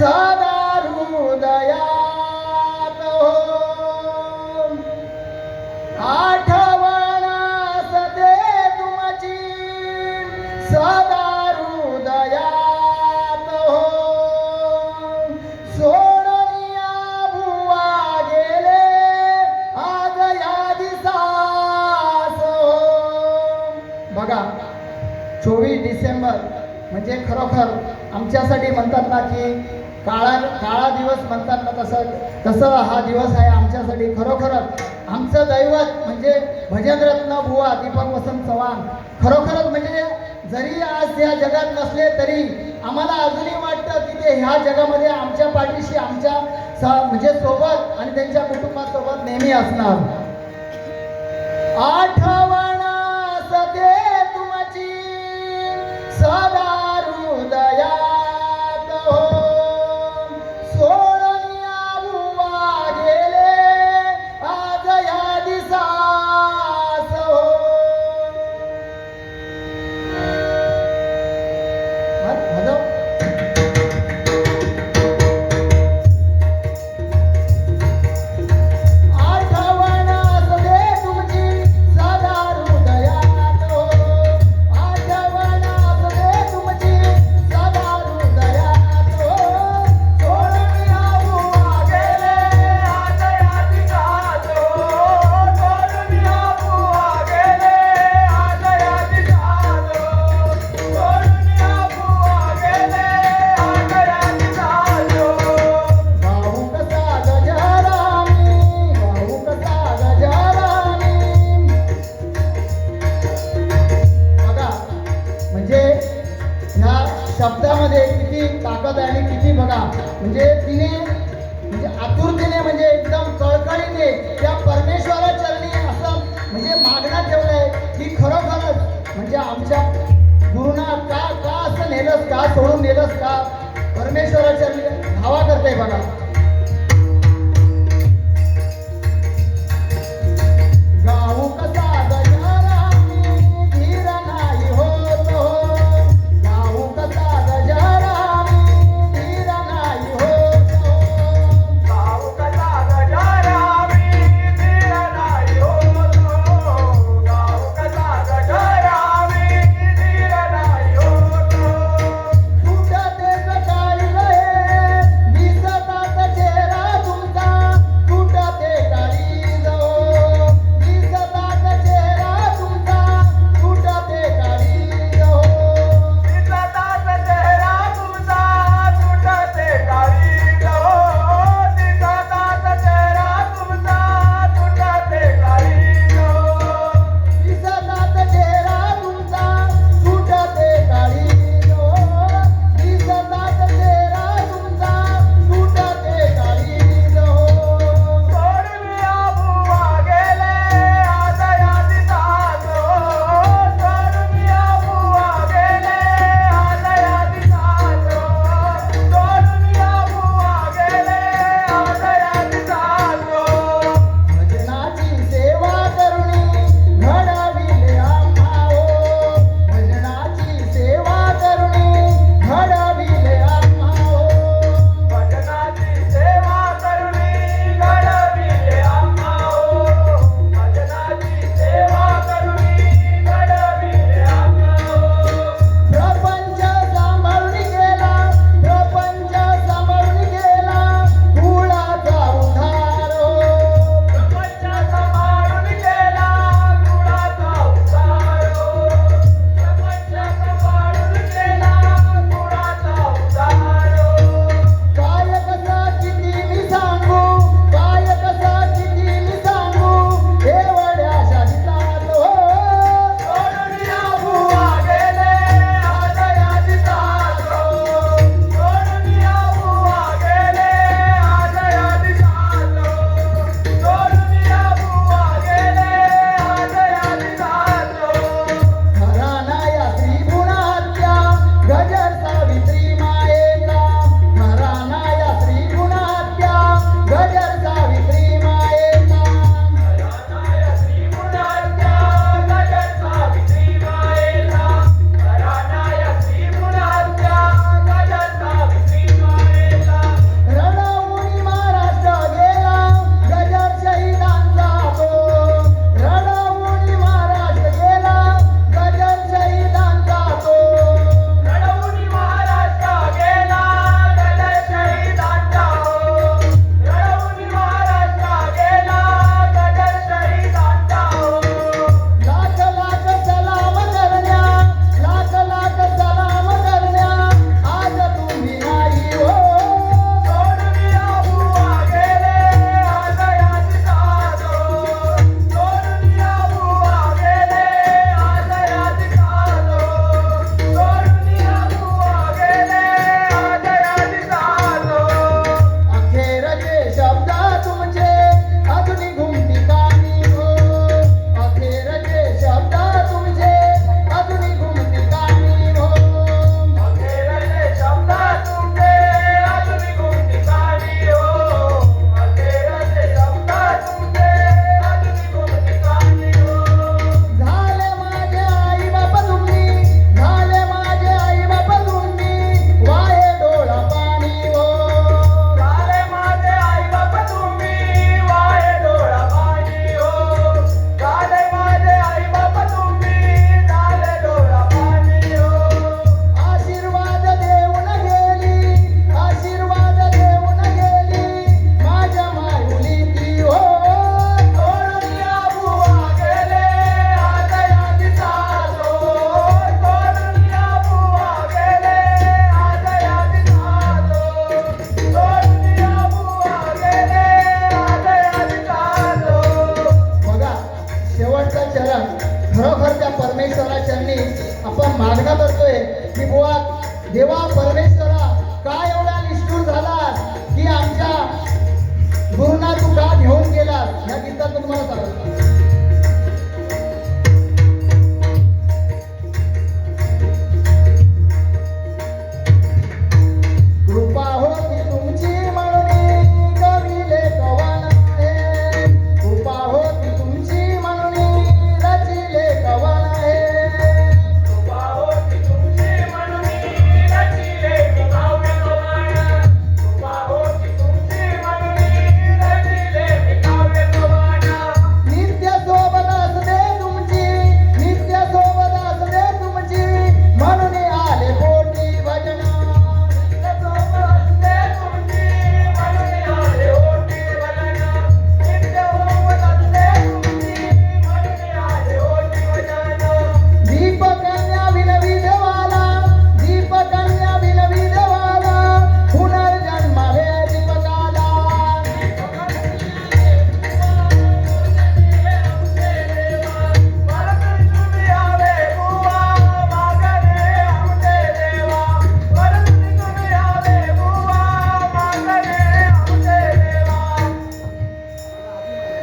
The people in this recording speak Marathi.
सदा हृदयात हो. आठवण सदे तुमची सदा हृदयात हो. सोडनिया भुवा गेले आज या दिसास हो. बघा चोवीस डिसेंबर म्हणजे खरोखर आमच्यासाठी म्हणतात ना की काळा काळा दिवस म्हणतात ना तसं तसं हा दिवस आहे आमच्यासाठी. खरोखरच आमचं दैवत म्हणजे भजनरत्न बुवा दीपक वसंत चव्हाण. खरोखरच म्हणजे जरी आज या जगात नसले तरी आम्हाला अजूनही वाटतं की ते ह्या जगामध्ये आमच्या पाठीशी आमच्या म्हणजे सोबत आणि त्यांच्या कुटुंबासोबत नेहमी असणार. आठवण सदे तुमची. सदा म्हणजे आमच्या गुरुना का का असं नेलंस का? सोडून नेलंस का? परमेश्वराच्या धावा करताय बघा. देवा परमेश्वरा का एवढा निष्ठूर झालास की आमच्या गुरुना तू का घेऊन गेलास? या गीतात तुम्हाला सांगतो.